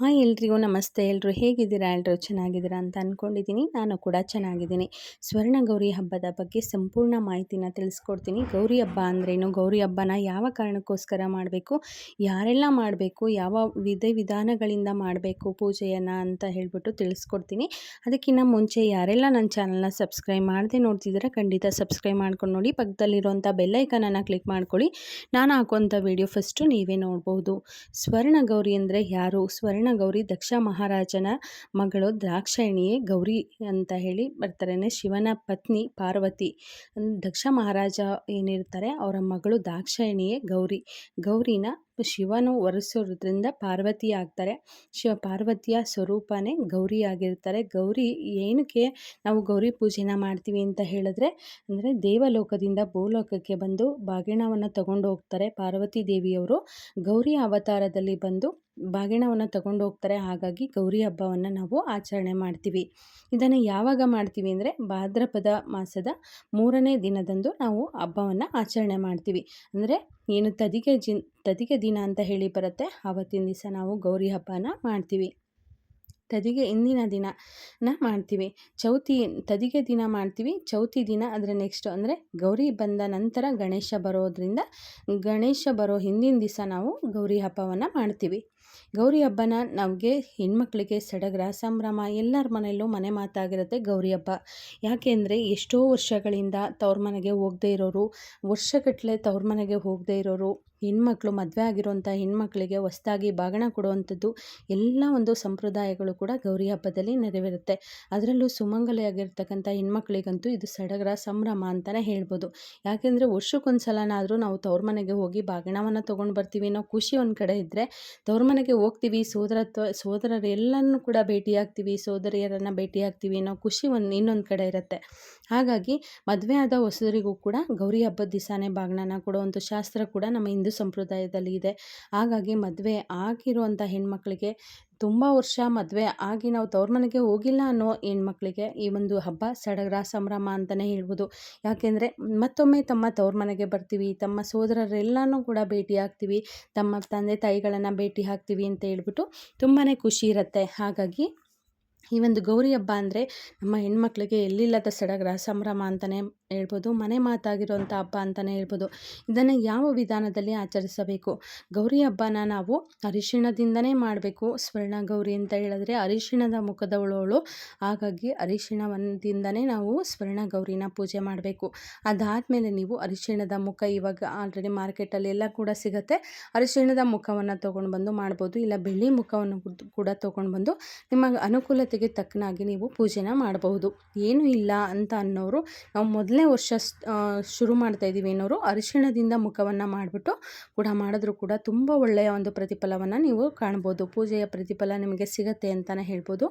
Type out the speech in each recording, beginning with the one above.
Hi ಎಲ್ರಿಗೂ ನಮಸ್ತೆ. ಎಲ್ಲರೂ ಹೇಗಿದ್ದೀರಾ? ಎಲ್ಲರೂ ಚೆನ್ನಾಗಿದ್ದೀರಾ ಅಂತ ಅಂದ್ಕೊಂಡಿದ್ದೀನಿ ನಾನು ಕೂಡ ಚೆನ್ನಾಗಿದ್ದೀನಿ. ಸ್ವರ್ಣ ಗೌರಿ ಹಬ್ಬದ ಬಗ್ಗೆ ಸಂಪೂರ್ಣ ಮಾಹಿತಿನ ತಿಳಿಸ್ಕೊಡ್ತೀನಿ. ಗೌರಿ ಹಬ್ಬ ಅಂದ್ರೇನು? ಗೌರಿ ಹಬ್ಬನ ಯಾವ ಕಾರಣಕ್ಕೋಸ್ಕರ ಮಾಡಬೇಕು? ಯಾರೆಲ್ಲ ಮಾಡಬೇಕು? ಯಾವ ವಿಧ ವಿಧಾನಗಳಿಂದ ಮಾಡಬೇಕು ಪೂಜೆಯನ್ನು ಅಂತ ಹೇಳ್ಬಿಟ್ಟು ತಿಳಿಸ್ಕೊಡ್ತೀನಿ. ಅದಕ್ಕಿಂತ ಮುಂಚೆ ಯಾರೆಲ್ಲ ನನ್ನ ಚಾನಲ್ನ ಸಬ್ಸ್ಕ್ರೈಬ್ ಮಾಡದೆ ನೋಡ್ತಿದ್ದೀರಾ, ಖಂಡಿತ ಸಬ್ಸ್ಕ್ರೈಬ್ ಮಾಡ್ಕೊಂಡು ನೋಡಿ. ಪಕ್ಕದಲ್ಲಿರುವಂಥ ಬೆಲ್ಲೈಕನನ್ನು ಕ್ಲಿಕ್ ಮಾಡ್ಕೊಳ್ಳಿ. ನಾನು ಹಾಕುವಂಥ ವಿಡಿಯೋ ಫಸ್ಟು ನೀವೇ ನೋಡ್ಬೋದು. ಸ್ವರ್ಣ ಗೌರಿ ಅಂದರೆ ಯಾರು? ಸ್ವರ್ಣ ಗೌರಿ ದಕ್ಷ ಮಹಾರಾಜನ ಮಗಳು ದ್ರಾಕ್ಷಾಯಣಿಯೇ ಗೌರಿ ಅಂತ ಹೇಳಿ ಬರ್ತಾರೆ. ಶಿವನ ಪತ್ನಿ ಪಾರ್ವತಿ. ದಕ್ಷ ಮಹಾರಾಜ ಏನಿರ್ತಾರೆ, ಅವರ ಮಗಳು ದಾಕ್ಷಾಯಣಿಯೇ ಗೌರಿ. ಗೌರಿನ ಶಿವನು ಒರೆಸೋದ್ರಿಂದ ಪಾರ್ವತಿ ಆಗ್ತಾರೆ. ಶಿವ ಪಾರ್ವತಿಯ ಸ್ವರೂಪನೇ ಗೌರಿ ಆಗಿರ್ತಾರೆ. ಗೌರಿ ಏನಕ್ಕೆ ನಾವು ಗೌರಿ ಪೂಜೆನ ಮಾಡ್ತೀವಿ ಅಂತ ಹೇಳಿದ್ರೆ, ಅಂದರೆ ದೇವಲೋಕದಿಂದ ಭೂಲೋಕಕ್ಕೆ ಬಂದು ಬಾಗಿಣವನ್ನು ತಗೊಂಡು ಹೋಗ್ತಾರೆ ಪಾರ್ವತಿ ದೇವಿಯವರು. ಗೌರಿ ಅವತಾರದಲ್ಲಿ ಬಂದು ಬಾಗಿಣವನ್ನು ತಗೊಂಡು ಹೋಗ್ತಾರೆ. ಹಾಗಾಗಿ ಗೌರಿ ಹಬ್ಬವನ್ನು ನಾವು ಆಚರಣೆ ಮಾಡ್ತೀವಿ. ಇದನ್ನು ಯಾವಾಗ ಮಾಡ್ತೀವಿ ಅಂದರೆ ಭಾದ್ರಪದ ಮಾಸದ ಮೂರನೇ ದಿನದಂದು ನಾವು ಹಬ್ಬವನ್ನು ಆಚರಣೆ ಮಾಡ್ತೀವಿ. ಅಂದರೆ ಏನು ತದಿಗೆ ಜಿನ್ ತದಿಗೆ ದಿನ ಅಂತ ಹೇಳಿ ಬರುತ್ತೆ. ಆವತ್ತಿನ ದಿವಸ ನಾವು ಗೌರಿ ಹಬ್ಬನ ಮಾಡ್ತೀವಿ. ತದಿಗೆ ಇಂದಿನ ದಿನನ ಮಾಡ್ತೀವಿ. ಚೌತಿ ತದಿಗೆ ದಿನ ಮಾಡ್ತೀವಿ. ಚೌತಿ ದಿನ ಅದರ ನೆಕ್ಸ್ಟ್ ಅಂದರೆ ಗೌರಿ ಬಂದ ನಂತರ ಗಣೇಶ ಬರೋದ್ರಿಂದ ಗಣೇಶ ಬರೋ ಹಿಂದಿನ ದಿವಸ ನಾವು ಗೌರಿ ಹಬ್ಬವನ್ನು ಮಾಡ್ತೀವಿ. ಗೌರಿ ಹಬ್ಬನ ನಮಗೆ ಹೆಣ್ಮಕ್ಳಿಗೆ ಸಡಗರ, ಸಂಭ್ರಮ ಎಲ್ಲರ ಮನೆಯಲ್ಲೂ ಮನೆ ಮಾತಾಗಿರುತ್ತೆ ಗೌರಿ ಹಬ್ಬ. ಯಾಕೆ ಅಂದರೆ ಎಷ್ಟೋ ವರ್ಷಗಳಿಂದ ತವ್ರ ಮನೆಗೆ ಹೋಗದೇ ಇರೋರು ವರ್ಷಗಟ್ಟಲೆ ತವ್ರ ಮನೆಗೆ ಹೋಗದೇ ಇರೋರು ಹೆಣ್ಮಕ್ಳು, ಮದುವೆ ಆಗಿರುವಂಥ ಹೆಣ್ಮಕ್ಳಿಗೆ ಹೊಸ್ದಾಗಿ ಬಾಗಣ ಕೊಡುವಂಥದ್ದು ಎಲ್ಲ ಒಂದು ಸಂಪ್ರದಾಯಗಳು ಕೂಡ ಗೌರಿ ಹಬ್ಬದಲ್ಲಿ ನೆರವೇರುತ್ತೆ. ಅದರಲ್ಲೂ ಸುಮಂಗಲಿಯಾಗಿರ್ತಕ್ಕಂಥ ಹೆಣ್ಮಕ್ಳಿಗಂತೂ ಇದು ಸಡಗರ ಸಂಭ್ರಮ ಅಂತಲೇ ಹೇಳ್ಬೋದು. ಯಾಕೆಂದರೆ ವರ್ಷಕ್ಕೊಂದು ಸಲನಾದರೂ ನಾವು ತವ್ರ ಮನೆಗೆ ಹೋಗಿ ಬಾಗಣವನ್ನು ತೊಗೊಂಡು ಬರ್ತೀವಿ ಅನ್ನೋ ಖುಷಿ ಒಂದು ಕಡೆ ಇದ್ದರೆ ತವ್ರ ಮನೆಗೆ ಹೋಗ್ತೀವಿ ಸೋದರತ್ವ ಸೋದರರೆಲ್ಲನೂ ಕೂಡ ಭೇಟಿಯಾಗ್ತೀವಿ ಸೋದರಿಯರನ್ನು ಭೇಟಿಯಾಗ್ತೀವಿ ಅನ್ನೋ ಖುಷಿ ಒಂದು ಇನ್ನೊಂದು ಕಡೆ ಇರುತ್ತೆ. ಹಾಗಾಗಿ ಮದುವೆ ಆದ ಹೊಸದರಿಗೂ ಕೂಡ ಗೌರಿ ಹಬ್ಬದ ದಿವಸನೇ ಬಾಗಿಣನ ಕೊಡುವಂಥ ಶಾಸ್ತ್ರ ಕೂಡ ನಮ್ಮ ಹಿಂದೂ ಸಂಪ್ರದಾಯದಲ್ಲಿ ಇದೆ. ಹಾಗಾಗಿ ಮದುವೆ ಆಗಿರುವಂಥ ಹೆಣ್ಮಕ್ಳಿಗೆ ತುಂಬ ವರ್ಷ ಮದುವೆ ಆಗಿ ನಾವು ತವ್ರ ಮನೆಗೆ ಹೋಗಿಲ್ಲ ಅನ್ನೋ ಹೆಣ್ಮಕ್ಳಿಗೆ ಈ ಒಂದು ಹಬ್ಬ ಸಡಗರ ಸಂಭ್ರಮ ಅಂತಲೇ ಹೇಳ್ಬೋದು. ಯಾಕೆಂದರೆ ಮತ್ತೊಮ್ಮೆ ತಮ್ಮ ತವ್ರ ಮನೆಗೆ ಬರ್ತೀವಿ, ತಮ್ಮ ಸೋದರರೆಲ್ಲನೂ ಕೂಡ ಭೇಟಿ ಆಗ್ತೀವಿ, ತಮ್ಮ ತಂದೆ ತಾಯಿಗಳನ್ನು ಭೇಟಿ ಆಗ್ತೀವಿ ಅಂತ ಹೇಳ್ಬಿಟ್ಟು ತುಂಬಾ ಖುಷಿ ಇರುತ್ತೆ. ಹಾಗಾಗಿ ಈ ಒಂದು ಗೌರಿ ಹಬ್ಬ ಅಂದರೆ ನಮ್ಮ ಹೆಣ್ಮಕ್ಳಿಗೆ ಎಲ್ಲಿಲ್ಲದ ಸಡಗರ ಸಂಭ್ರಮ ಅಂತಲೇ ಹೇಳ್ಬೋದು, ಮನೆ ಮಾತಾಗಿರುವಂಥ ಹಬ್ಬ ಅಂತಲೇ ಹೇಳ್ಬೋದು. ಇದನ್ನು ಯಾವ ವಿಧಾನದಲ್ಲಿ ಆಚರಿಸಬೇಕು? ಗೌರಿ ಹಬ್ಬನ ನಾವು ಅರಿಶಿಣದಿಂದನೇ ಮಾಡಬೇಕು. ಸ್ವರ್ಣ ಗೌರಿ ಅಂತ ಹೇಳಿದ್ರೆ ಅರಿಶಿಣದ ಮುಖದವಳವಳು ಹಾಗಾಗಿ ಅರಿಶಿಣದಿಂದನೇ ನಾವು ಸ್ವರ್ಣ ಗೌರಿನ ಪೂಜೆ ಮಾಡಬೇಕು. ಅದಾದಮೇಲೆ ನೀವು ಅರಿಶಿಣದ ಮುಖ ಇವಾಗ ಆಲ್ರೆಡಿ ಮಾರ್ಕೆಟಲ್ಲಿ ಎಲ್ಲ ಕೂಡ ಸಿಗುತ್ತೆ. ಅರಿಶಿಣದ ಮುಖವನ್ನು ತೊಗೊಂಡು ಬಂದು ಮಾಡ್ಬೋದು. ಇಲ್ಲ ಬೆಳ್ಳಿ ಮುಖವನ್ನು ಕೂಡ ತೊಗೊಂಡು ಬಂದು ನಿಮ್ಮ ಅನುಕೂಲತೆಗೆ ತಕ್ಕನಾಗಿ ನೀವು ಪೂಜೆನ ಮಾಡಬಹುದು. ಏನೂ ಇಲ್ಲ ಅಂತ ಅನ್ನೋರು ನಾವು ಮೊದಲು ಮೊದಲನೇ ವರ್ಷ ಶುರು ಮಾಡ್ತಾ ಇದ್ದೀವಿ ಅನ್ನೋರು ಅರಿಶಿಣದಿಂದ ಮುಖವನ್ನು ಮಾಡಿಬಿಟ್ಟು ಕೂಡ ಮಾಡಿದ್ರು ಕೂಡ ತುಂಬ ಒಳ್ಳೆಯ ಒಂದು ಪ್ರತಿಫಲವನ್ನು ನೀವು ಕಾಣ್ಬೋದು. ಪೂಜೆಯ ಪ್ರತಿಫಲ ನಿಮಗೆ ಸಿಗತ್ತೆ ಅಂತಲೇ ಹೇಳ್ಬೋದು.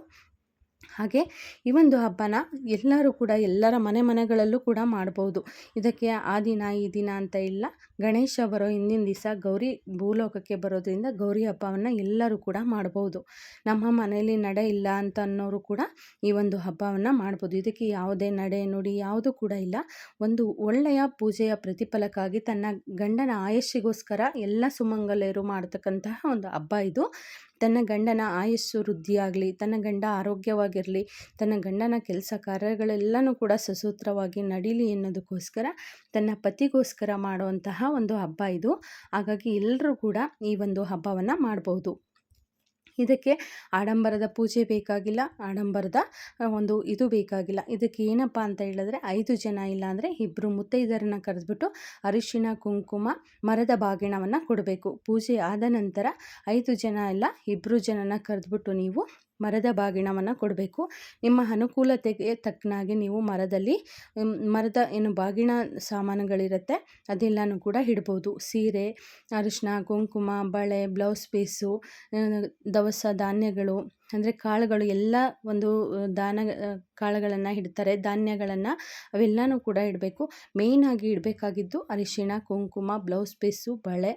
ಹಾಗೆ ಈ ಒಂದು ಹಬ್ಬನ ಎಲ್ಲರೂ ಕೂಡ ಎಲ್ಲರ ಮನೆ ಮನೆಗಳಲ್ಲೂ ಕೂಡ ಮಾಡ್ಬೋದು. ಇದಕ್ಕೆ ಆ ದಿನ, ಈ ದಿನ ಅಂತ ಇಲ್ಲ. ಗಣೇಶ ಬರೋ ಹಿಂದಿನ ದಿವಸ ಗೌರಿ ಭೂಲೋಕಕ್ಕೆ ಬರೋದ್ರಿಂದ ಗೌರಿ ಹಬ್ಬವನ್ನು ಎಲ್ಲರೂ ಕೂಡ ಮಾಡ್ಬೋದು. ನಮ್ಮ ಮನೆಯಲ್ಲಿ ನಡೆ ಇಲ್ಲ ಅಂತ ಅನ್ನೋರು ಕೂಡ ಈ ಒಂದು ಹಬ್ಬವನ್ನು ಮಾಡ್ಬೋದು. ಇದಕ್ಕೆ ಯಾವುದೇ ನಡೆ, ನುಡಿ ಯಾವುದೂ ಕೂಡ ಇಲ್ಲ. ಒಂದು ಒಳ್ಳೆಯ ಪೂಜೆಯ ಪ್ರತಿಫಲಕ್ಕಾಗಿ ತನ್ನ ಗಂಡನ ಆಯಸ್ಸಿಗೋಸ್ಕರ ಎಲ್ಲ ಸುಮಂಗಲೆಯರು ಮಾಡ್ತಕ್ಕಂತಹ ಒಂದು ಹಬ್ಬ ಇದು. ತನ್ನ ಗಂಡನ ಆಯಸ್ಸು ವೃದ್ಧಿಯಾಗಲಿ, ತನ್ನ ಗಂಡ ಆರೋಗ್ಯವಾಗಿರಲಿ, ತನ್ನ ಗಂಡನ ಕೆಲಸ ಕಾರ್ಯಗಳೆಲ್ಲನೂ ಕೂಡ ಸಸೂತ್ರವಾಗಿ ನಡೀಲಿ ಎನ್ನೋದಕ್ಕೋಸ್ಕರ ತನ್ನ ಪತಿಗೋಸ್ಕರ ಮಾಡುವಂತಹ ಒಂದು ಹಬ್ಬ ಇದು. ಹಾಗಾಗಿ ಎಲ್ಲರೂ ಕೂಡ ಈ ಒಂದು ಹಬ್ಬವನ್ನು ಮಾಡ್ಬೋದು. ಇದಕ್ಕೆ ಆಡಂಬರದ ಪೂಜೆ ಬೇಕಾಗಿಲ್ಲ, ಆಡಂಬರದ ಒಂದು ಇದು ಬೇಕಾಗಿಲ್ಲ. ಇದಕ್ಕೆ ಏನಪ್ಪ ಅಂತ ಹೇಳಿದ್ರೆ ಐದು ಜನ ಇಲ್ಲ ಅಂದರೆ ಇಬ್ಬರು ಮುತ್ತೈದರನ್ನ ಕರೆದ್ಬಿಟ್ಟು ಅರಿಶಿನ ಕುಂಕುಮ, ಮರದ ಬಾಗಿಣವನ್ನು ಕೊಡಬೇಕು. ಪೂಜೆ ಆದ ನಂತರ ಐದು ಜನ ಇಲ್ಲ ಇಬ್ಬರು ಜನನ ಕರೆದ್ಬಿಟ್ಟು ನೀವು ಮರದ ಬಾಗಿಣವನ್ನು ಕೊಡಬೇಕು. ನಿಮ್ಮ ಅನುಕೂಲತೆಗೆ ತಕ್ಕನಾಗಿ ನೀವು ಮರದಲ್ಲಿ ಮರದ ಏನು ಬಾಗಿಣ ಸಾಮಾನುಗಳಿರುತ್ತೆ, ಅದೆಲ್ಲನೂ ಕೂಡ ಇಡ್ಬೋದು. ಸೀರೆ ಅರಿಶಿನ ಕುಂಕುಮ, ಬಳೆ, ಬ್ಲೌಸ್ ಪೀಸು ದವಸ ಧಾನ್ಯಗಳು, ಅಂದರೆ ಕಾಳುಗಳು, ಎಲ್ಲ ಒಂದು ದಾನ ಕಾಳುಗಳನ್ನು ಇಡ್ತಾರೆ. ಧಾನ್ಯಗಳನ್ನು ಅವೆಲ್ಲನೂ ಕೂಡ ಇಡಬೇಕು. ಮೇಯ್ನಾಗಿ ಇಡಬೇಕಾಗಿದ್ದು ಅರಿಶಿಣ, ಕುಂಕುಮ, ಬ್ಲೌಸ್ ಪೀಸು, ಬಳೆ,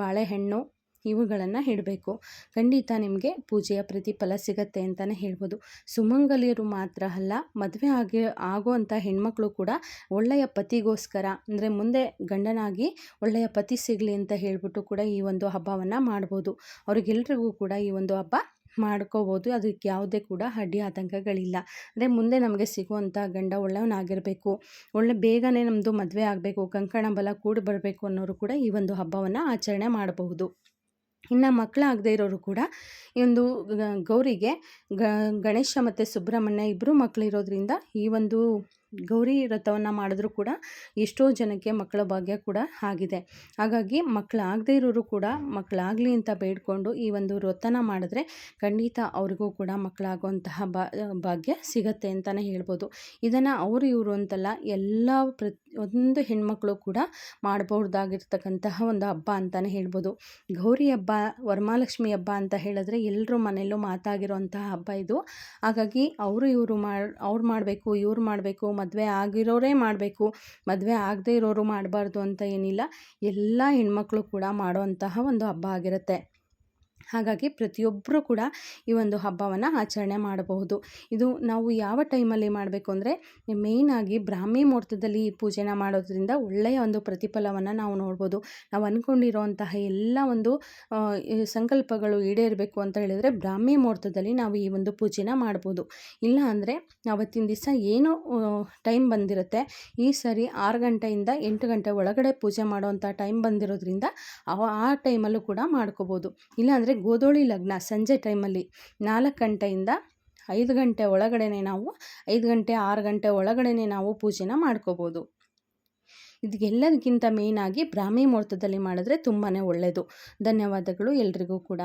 ಬಾಳೆಹಣ್ಣು ಇವುಗಳನ್ನು ಇಡಬೇಕು. ಖಂಡಿತ ನಿಮಗೆ ಪೂಜೆಯ ಪ್ರತಿಫಲ ಸಿಗತ್ತೆ ಅಂತಲೇ ಹೇಳ್ಬೋದು. ಸುಮಂಗಲಿಯರು ಮಾತ್ರ ಅಲ್ಲ, ಮದುವೆ ಆಗಿ ಆಗುವಂಥ ಹೆಣ್ಮಕ್ಳು ಕೂಡ ಒಳ್ಳೆಯ ಪತಿಗೋಸ್ಕರ, ಅಂದರೆ ಮುಂದೆ ಗಂಡನಾಗಿ ಒಳ್ಳೆಯ ಪತಿ ಸಿಗಲಿ ಅಂತ ಹೇಳ್ಬಿಟ್ಟು ಕೂಡ ಈ ಒಂದು ಹಬ್ಬವನ್ನು ಮಾಡ್ಬೋದು. ಅವ್ರಿಗೆಲ್ರಿಗೂ ಕೂಡ ಈ ಒಂದು ಹಬ್ಬ ಮಾಡ್ಕೋಬೋದು. ಅದಕ್ಕೆ ಯಾವುದೇ ಕೂಡ ಅಡ್ಡಿ ಆತಂಕಗಳಿಲ್ಲ. ಅಂದರೆ ಮುಂದೆ ನಮಗೆ ಸಿಗುವಂಥ ಗಂಡ ಒಳ್ಳೆಯವನಾಗಿರಬೇಕು. ಒಳ್ಳೆ ಬೇಗನೆ ನಮ್ಮದು ಮದುವೆ ಆಗಬೇಕು, ಕಂಕಣ ಬಲ ಕೂಡಿ ಬರಬೇಕು ಅನ್ನೋರು ಕೂಡ ಈ ಒಂದು ಹಬ್ಬವನ್ನು ಆಚರಣೆ ಮಾಡಬಹುದು. ಇನ್ನು ಮಕ್ಕಳಾಗದೇ ಇರೋರು ಕೂಡ ಈ ಒಂದು ಗೌರಿಗೆ ಗಣೇಶ ಮತ್ತು ಸುಬ್ರಹ್ಮಣ್ಯ ಇಬ್ಬರು ಮಕ್ಕಳಿರೋದ್ರಿಂದ ಈ ಒಂದು ಗೌರಿ ವ್ರತವನ್ನು ಮಾಡಿದ್ರೂ ಕೂಡ ಎಷ್ಟೋ ಜನಕ್ಕೆ ಮಕ್ಕಳ ಭಾಗ್ಯ ಕೂಡ ಆಗಿದೆ. ಹಾಗಾಗಿ ಮಕ್ಕಳಾಗದೇ ಇರೋರು ಕೂಡ ಮಕ್ಕಳಾಗಲಿ ಅಂತ ಬೇಡಿಕೊಂಡು ಈ ಒಂದು ವ್ರತನ ಮಾಡಿದ್ರೆ ಖಂಡಿತ ಅವ್ರಿಗೂ ಕೂಡ ಮಕ್ಕಳಾಗುವಂತಹ ಭಾಗ್ಯ ಸಿಗತ್ತೆ ಅಂತಲೇ ಹೇಳ್ಬೋದು. ಇದನ್ನು ಅವರು ಇವರು ಅಂತಲ್ಲ ಎಲ್ಲ ಒಂದು ಹೆಣ್ಮಕ್ಳು ಕೂಡ ಮಾಡ್ಬೋದಾಗಿರ್ತಕ್ಕಂತಹ ಒಂದು ಹಬ್ಬ ಅಂತಲೇ ಹೇಳ್ಬೋದು. ಗೌರಿ ಹಬ್ಬ ವರಮಾಲಕ್ಷ್ಮಿ ಹಬ್ಬ ಅಂತ ಹೇಳಿದ್ರೆ ಎಲ್ಲರೂ ಮನೆಯಲ್ಲೂ ಮಾತಾಗಿರುವಂತಹ ಹಬ್ಬ ಇದು. ಹಾಗಾಗಿ ಅವರು ಇವರು ಮಾಡಿ, ಅವ್ರು ಮಾಡಬೇಕು, ಇವ್ರು ಮಾಡಬೇಕು ಮದುವೆ ಆಗಿರೋರೇ ಮಾಡಬೇಕು. ಮದುವೆ ಆಗದೇ ಇರೋರು ಮಾಡಬಾರ್ದು ಅಂತ ಏನಿಲ್ಲ. ಎಲ್ಲ ಹೆಣ್ಮಕ್ಳು ಕೂಡ ಮಾಡುವಂತಹ ಒಂದು ಹಬ್ಬ ಆಗಿರುತ್ತೆ. ಹಾಗಾಗಿ ಪ್ರತಿಯೊಬ್ಬರೂ ಕೂಡ ಈ ಒಂದು ಹಬ್ಬವನ್ನು ಆಚರಣೆ ಮಾಡಬಹುದು. ಇದು ನಾವು ಯಾವ ಟೈಮಲ್ಲಿ ಮಾಡಬೇಕು ಅಂದರೆ ಮೇಯ್ನಾಗಿ ಬ್ರಾಹ್ಮಿ ಮುಹೂರ್ತದಲ್ಲಿ ಈ ಪೂಜೆನ ಮಾಡೋದ್ರಿಂದ ಒಳ್ಳೆಯ ಒಂದು ಪ್ರತಿಫಲವನ್ನು ನಾವು ನೋಡ್ಬೋದು. ನಾವು ಅಂದ್ಕೊಂಡಿರೋಂತಹ ಎಲ್ಲ ಒಂದು ಸಂಕಲ್ಪಗಳು ಈಡೇರಬೇಕು ಅಂತ ಹೇಳಿದರೆ ಬ್ರಾಹ್ಮಿ ಮುಹೂರ್ತದಲ್ಲಿ ನಾವು ಈ ಒಂದು ಪೂಜೆನ ಮಾಡ್ಬೋದು. ಇಲ್ಲ ಅಂದರೆ ಅವತ್ತಿನ ದಿವಸ ಏನು ಟೈಮ್ ಬಂದಿರುತ್ತೆ. ಈ ಸರಿ ಆರು ಗಂಟೆಯಿಂದ ಎಂಟು ಗಂಟೆ ಒಳಗಡೆ ಪೂಜೆ ಮಾಡುವಂಥ ಟೈಮ್ ಬಂದಿರೋದ್ರಿಂದ ಆ ಟೈಮಲ್ಲೂ ಕೂಡ ಮಾಡ್ಕೋಬೋದು. ಇಲ್ಲಾಂದರೆ ಗೋಧೂಳಿ ಲಗ್ನ ಸಂಜೆ ಟೈಮಲ್ಲಿ ನಾಲ್ಕು ಗಂಟೆಯಿಂದ ಐದು ಗಂಟೆ ಒಳಗಡೆನೆ ನಾವು, ಐದು ಗಂಟೆ ಆರು ಗಂಟೆ ಒಳಗಡೆನೆ ನಾವು ಪೂಜೆನ ಮಾಡ್ಕೋಬೋದು. ಇದಕ್ಕೆಲ್ಲದಕ್ಕಿಂತ ಮೇಯ್ನಾಗಿ ಬ್ರಾಹ್ಮಿ ಮುಹೂರ್ತದಲ್ಲಿ ಮಾಡಿದ್ರೆ ತುಂಬಾ ಒಳ್ಳೆಯದು ಧನ್ಯವಾದಗಳು ಎಲ್ರಿಗೂ ಕೂಡ.